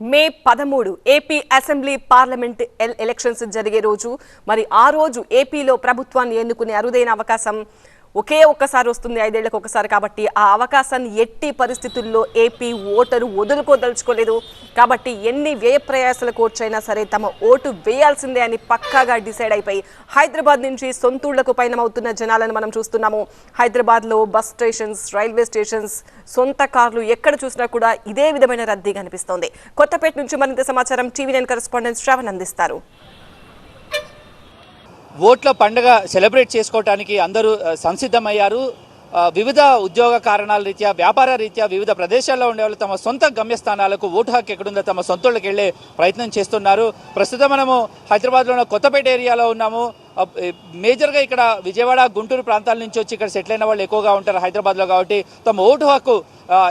మే పదమూడు AP assembly parliament ఎల్- elections జరిగే రోజు. మరి ఆ రోజు ఏపీలో ప్రభుత్వాన్ని ఎన్నుకునే అరుదైన అవకాశం ఒకే ఒక్కసారి వస్తుంది ఐదేళ్ళకు ఒకసారి కాబట్టి ఆ అవకాశాన్ని ఎట్టి పరిస్థితుల్లో ఏపీ ఓటరు వదులుకోదలుచుకోలేదు. కాబట్టి ఎన్ని వ్యయ ప్రయాసాల కోర్చైనా సరే తమ ఓటు వేయాల్సిందే అని పక్కాగా డిసైడ్ అయిపోయి హైదరాబాద్ నుంచి సొంతూళ్ళకు పయనమవుతున్న జనాలను మనం చూస్తున్నాము. హైదరాబాద్లో బస్ స్టేషన్స్ రైల్వే స్టేషన్స్ సొంత కార్లు ఎక్కడ చూసినా కూడా ఇదే విధమైన రద్దీ కనిపిస్తోంది కొత్తపేట నుంచి మరింత సమాచారం టీవీ నైన్ కరెస్పాండెంట్ శ్రావణ్ అందిస్తారు. ఓట్ల పండుగ సెలబ్రేట్ చేసుకోవటానికి అందరూ సంసిద్ధమయ్యారు. వివిధ ఉద్యోగ కారణాల రీత్యా వ్యాపార రీత్యా వివిధ ప్రదేశాల్లో ఉండేవాళ్ళు తమ సొంత గమ్యస్థానాలకు ఓటు హక్కు ఎక్కడుందో తమ సొంతూళ్ళకి వెళ్ళే ప్రయత్నం చేస్తున్నారు. ప్రస్తుతం మనము హైదరాబాద్లో ఉన్న కొత్తపేట ఏరియాలో ఉన్నాము. మేజర్గా ఇక్కడ విజయవాడ గుంటూరు ప్రాంతాల నుంచి వచ్చి ఇక్కడ సెటిల్ అయిన వాళ్ళు ఎక్కువగా ఉంటారు హైదరాబాద్లో కాబట్టి తమ ఓటు హక్కు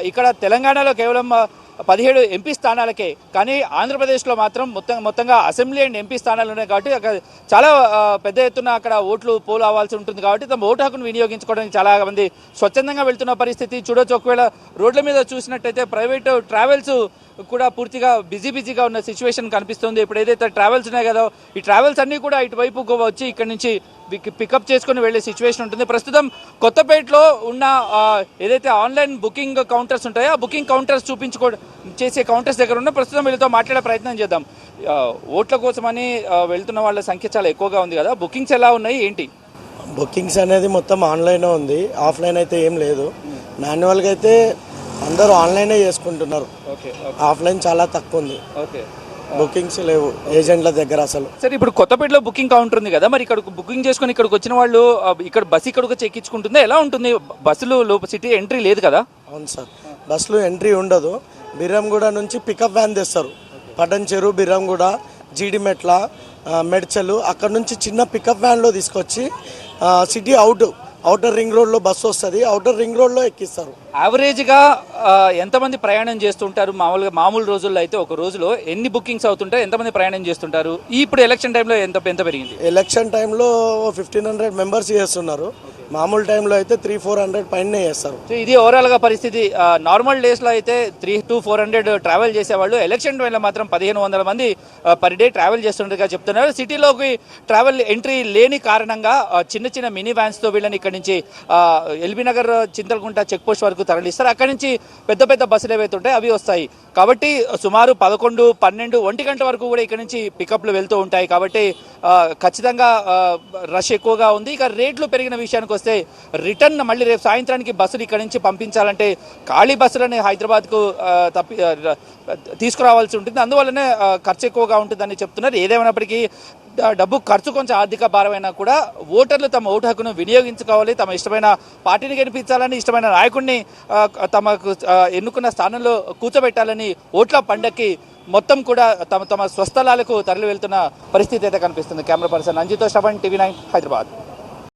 ఇక్కడ తెలంగాణలో కేవలం పదిహేడు ఎంపీ స్థానాలకే. కానీ ఆంధ్రప్రదేశ్లో మాత్రం మొత్తం మొత్తంగా అసెంబ్లీ అండ్ ఎంపీ స్థానాలు ఉన్నాయి కాబట్టి అక్కడ చాలా పెద్ద ఎత్తున అక్కడ ఓట్లు పోలు అవ్వాల్సి ఉంటుంది కాబట్టి తమ ఓటు హక్కును వినియోగించుకోవడానికి చాలా మంది స్వచ్ఛందంగా వెళ్తున్న పరిస్థితి. చూడొచ్చు ఒకవేళ రోడ్ల మీద చూసినట్టయితే ప్రైవేటు ట్రావెల్స్ కూడా పూర్తిగా బిజీ బిజీగా ఉన్న సిచ్యువేషన్ కనిపిస్తుంది. ఇప్పుడు ఏదైతే ట్రావెల్స్ ఉన్నాయి కదా ఈ ట్రావెల్స్ అన్నీ కూడా ఇటువైపు వచ్చి ఇక్కడ నుంచి పికప్ చేసుకుని వెళ్ళే సిచ్యువేషన్ ఉంటుంది. ప్రస్తుతం కొత్తపేటలో ఉన్న ఏదైతే ఆన్లైన్ బుకింగ్ కౌంటర్స్ ఉంటాయో ఆ బుకింగ్ కౌంటర్స్ చూపించుకో చేసే కౌంటర్స్ దగ్గర ఉన్న ప్రస్తుతం వీళ్ళతో మాట్లాడే ప్రయత్నం చేద్దాం. ఓట్ల కోసమని వెళ్తున్న వాళ్ళ సంఖ్య చాలా ఎక్కువగా ఉంది కదా. బుకింగ్స్ ఎలా ఉన్నాయి? ఏంటి? బుకింగ్స్ అనేది మొత్తం ఆన్లైన్ ఉంది. ఆఫ్లైన్ అయితే ఏం లేదు. మాన్యువల్గా అయితే అందరూ ఆన్లైనే చేసుకుంటున్నారు. ఓకే ఆఫ్లైన్ చాలా తక్కువ ఉంది. ఓకే. బుకింగ్స్ లేవు ఏజెంట్ల దగ్గర అసలు. సరే ఇప్పుడు కొత్తపేటలో బుకింగ్ కౌంటర్ ఉంది కదా మరి ఇక్కడ బుకింగ్ చేసుకొని ఇక్కడికి వచ్చిన వాళ్ళు ఇక్కడ బస్సు ఇక్కడికి వచ్చి ఎక్కించుకుంటుందా ఎలా ఉంటుంది? బస్సులు లోపల సిటీ ఎంట్రీ లేదు కదా? అవును సార్. బస్సులో ఎంట్రీ ఉండదు. బిర్రంగూడ నుంచి పికప్ వ్యాన్ తెస్తారు. పటన్ చెరు బిర్రంగూడ జీడిమెట్ల మెడ్చలు అక్కడ నుంచి చిన్న పికప్ వ్యాన్లో తీసుకొచ్చి సిటీ అవుట్ అవుటర్ రింగ్ రోడ్లో బస్సు వస్తుంది అవుటర్ రింగ్ రోడ్లో ఎక్కిస్తారు. యావరేజ్గా ఎంతమంది ప్రయాణం చేస్తుంటారు? మామూలుగా మామూలు రోజుల్లో అయితే ఒక రోజులో ఎన్ని బుకింగ్స్ అవుతుంటారు ఎంతమంది ప్రయాణం చేస్తుంటారు? ఇప్పుడు ఎలక్షన్ టైంలో ఎంత ఎంత పెరిగింది? ఎలక్షన్ టైంలో ఫిఫ్టీన్ హండ్రెడ్ మెంబర్స్ చేస్తున్నారు. మామూలు టైంలో అయితే త్రీ ఫోర్ హండ్రెడ్ పైన చేస్తారు. సో ఇది ఓవరాల్గా పరిస్థితి. నార్మల్ నార్మల్ డేస్లో అయితే three to four hundred travel చేసేవాళ్ళు. ఎలక్షన్ టైంలో మాత్రం పదిహేను వందల మంది పర్ డే ట్రావెల్ చేస్తుండగా చెప్తున్నారు. సిటీలోకి ట్రావెల్ ఎంట్రీ లేని కారణంగా చిన్న చిన్న మినీ వ్యాన్స్తో వీళ్ళని ఇక్కడ నుంచి LB Nagar Chintalakunta check post వరకు తరలిస్తారు. అక్కడి నుంచి పెద్ద పెద్ద బస్సులు ఏవైతే ఉంటాయి అవి వస్తాయి. కాబట్టి సుమారు పదకొండు పన్నెండు ఒంటి గంట వరకు కూడా ఇక్కడ నుంచి పికప్లు వెళ్తూ ఉంటాయి. కాబట్టి ఖచ్చితంగా రష్ ఎక్కువగా ఉంది. ఇక రేట్లు పెరిగిన విషయానికి వస్తే రిటర్న్ మళ్ళీ రేపు సాయంత్రానికి బస్సులు ఇక్కడ నుంచి పంపించాలంటే ఖాళీ బస్సులని హైదరాబాద్కు తప్పి తీసుకురావాల్సి ఉంటుంది. అందువల్లనే ఖర్చు ఎక్కువగా ఉంటుందని చెప్తున్నారు. ఏదేమైనప్పటికీ డబ్బు ఖర్చు కొంచెం ఆర్థిక భారమైనా కూడా ఓటర్లు తమ ఓటు హక్కును వినియోగించుకోవాలి. తమ ఇష్టమైన పార్టీని గెలిపించాలని ఇష్టమైన నాయకుడిని తమకు ఎన్నుకున్న స్థానంలో కూర్చోబెట్టాలని ఓట్ల పండక్కి మొత్తం కూడా తమ తమ స్వస్థలాలకు తరలి వెళ్తున్న పరిస్థితి అయితే కనిపిస్తుంది. కెమెరా పర్సన్ అంజితో శ్రవణ్ టీవీ నైన్ హైదరాబాద్.